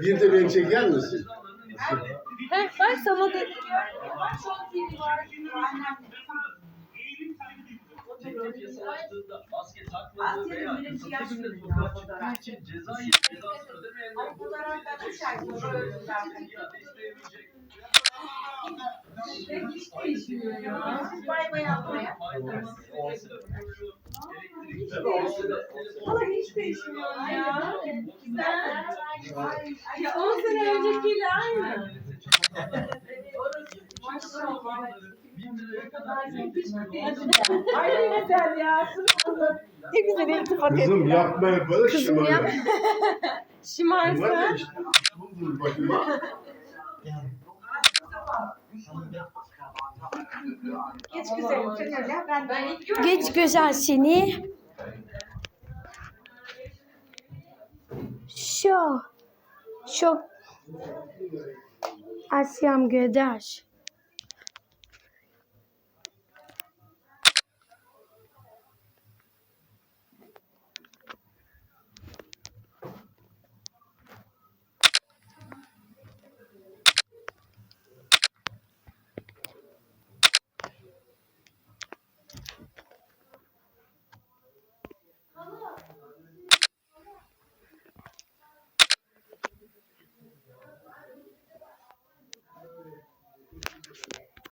Bir de beni çeker misin? Heh, bak sana. Siz bay bay yapmaya. Valla hiç değişmiyor ya. Güzel. ya 10 sene öncekiyle aynı. Maşallah. Ay ne güzel ya. Ne güzel iltifat Kızım ediyor. yapma böyle Kızım şımarı. yap. Şımarsa. Geç öyle. Ben ben Geç güzel seni. Şu. Çok. Asyam Gödaş.